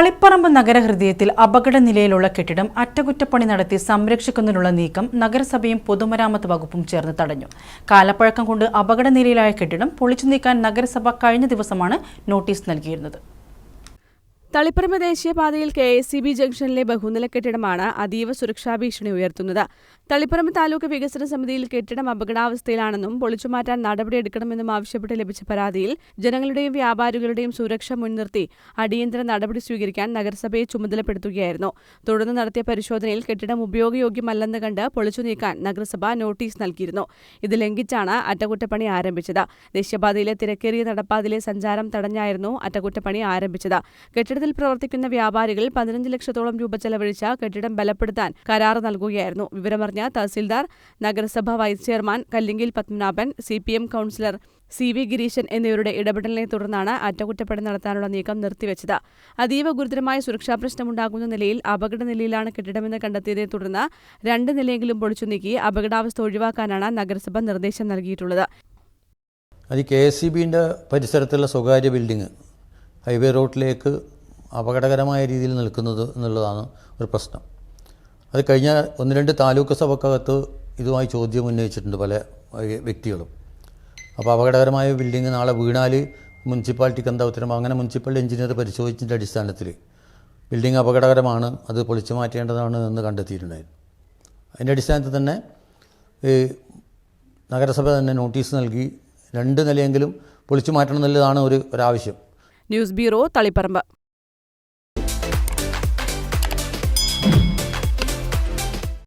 തളിപ്പറമ്പ് നഗരഹൃദയത്തിൽ അപകട നിലയിലുള്ള കെട്ടിടം അറ്റകുറ്റപ്പണി നടത്തി സംരക്ഷിക്കുന്നതിനുള്ള നീക്കം നഗരസഭയും പൊതുമരാമത്ത് വകുപ്പും ചേർന്ന് തടഞ്ഞു. കാലപ്പഴക്കം കൊണ്ട് അപകട നിലയിലായ കെട്ടിടം പൊളിച്ചു നീക്കാൻ നഗരസഭ കഴിഞ്ഞ ദിവസമാണ് നോട്ടീസ് നൽകിയിരുന്നത്. തളിപ്പറമ്പ് ദേശീയപാതയിൽ കെ എസ് സി ബി ജംഗ്ഷനിലെ ബഹുനില കെട്ടിടമാണ് അതീവ സുരക്ഷാ ഭീഷണി ഉയർത്തുന്നത്. തളിപ്പറമ്പ് താലൂക്ക് വികസന സമിതിയിൽ കെട്ടിടം അപകടാവസ്ഥയിലാണെന്നും പൊളിച്ചുമാറ്റാൻ നടപടിയെടുക്കണമെന്നും ആവശ്യപ്പെട്ട് ലഭിച്ച പരാതിയിൽ ജനങ്ങളുടെയും വ്യാപാരികളുടെയും സുരക്ഷ മുൻനിർത്തി അടിയന്തര നടപടി സ്വീകരിക്കാൻ നഗരസഭയെ ചുമതലപ്പെടുത്തുകയായിരുന്നു. തുടർന്ന് നടത്തിയ പരിശോധനയിൽ കെട്ടിടം ഉപയോഗയോഗ്യമല്ലെന്ന് കണ്ട് പൊളിച്ചു നീക്കാൻ നഗരസഭ നോട്ടീസ് നൽകിയിരുന്നു. ഇത് ലംഘിച്ചാണ് അറ്റകുറ്റപ്പണി ആരംഭിച്ചത്. ദേശീയപാതയിലെ തിരക്കേറിയ നടപ്പാതയിലെ സഞ്ചാരം തടഞ്ഞായിരുന്നു അറ്റകുറ്റപ്പണി ആരംഭിച്ചത്. കെട്ടിടത്തിൽ പ്രവർത്തിക്കുന്ന വ്യാപാരികൾ പതിനഞ്ച് ലക്ഷത്തോളം രൂപ ചെലവഴിച്ച കെട്ടിടം ബലപ്പെടുത്താൻ കരാർ നൽകുകയായിരുന്നു. വിവരമറിഞ്ഞ തഹസിൽദാർ നഗരസഭാ vice chairman Kallingal Padmanabhan C P M councillor C V Gireeshan എന്നിവരുടെ ഇടപെടലിനെ തുടർന്നാണ് അറ്റകുറ്റപ്പണി നടത്താനുള്ള നീക്കം നിർത്തിവെച്ചത്. അതീവ ഗുരുതരമായ സുരക്ഷാ പ്രശ്നമുണ്ടാകുന്ന നിലയിൽ അപകട നിലയിലാണ് കെട്ടിടമെന്ന് കണ്ടെത്തിയതിനെ തുടർന്ന് രണ്ട് നിലയെങ്കിലും പൊളിച്ചു നീക്കി അപകടാവസ്ഥ ഒഴിവാക്കാനാണ് നഗരസഭ നിർദ്ദേശം നൽകിയിട്ടുള്ളത്. അത് കെ എസ് സി ബിന്റെ പരിസരത്തുള്ള സ്വകാര്യ ബിൽഡിങ് ഹൈവേ റോഡിലേക്ക് അപകടകരമായ രീതിയിൽ നിൽക്കുന്നത് എന്നുള്ളതാണ് ഒരു പ്രശ്നം. അത് കഴിഞ്ഞ ഒന്ന് രണ്ട് താലൂക്ക് സഭക്കകത്ത് ഇതുമായി ചോദ്യം ഉന്നയിച്ചിട്ടുണ്ട് പല വ്യക്തികളും. അപ്പോൾ അപകടകരമായ ബിൽഡിങ് നാളെ വീണാൽ മുനിസിപ്പാലിറ്റിക്ക് എന്താ ഉത്തരം? അങ്ങനെ മുനിസിപ്പൽ എഞ്ചിനീയർ പരിശോധിച്ചതിന്റെ അടിസ്ഥാനത്തിൽ ബിൽഡിംഗ് അപകടകരമാണ് അത് പൊളിച്ചു മാറ്റേണ്ടതാണ് എന്ന് കണ്ടെത്തിയിട്ടുണ്ടായിരുന്നു. അതിന്റെ അടിസ്ഥാനത്തിൽ തന്നെ ഈ നഗരസഭ തന്നെ നോട്ടീസ് നൽകി രണ്ട് നിലയെങ്കിലും പൊളിച്ചു മാറ്റണം എന്നുള്ളതാണ് ഒരു ഒരാവശ്യം. News bureau Taliparamba.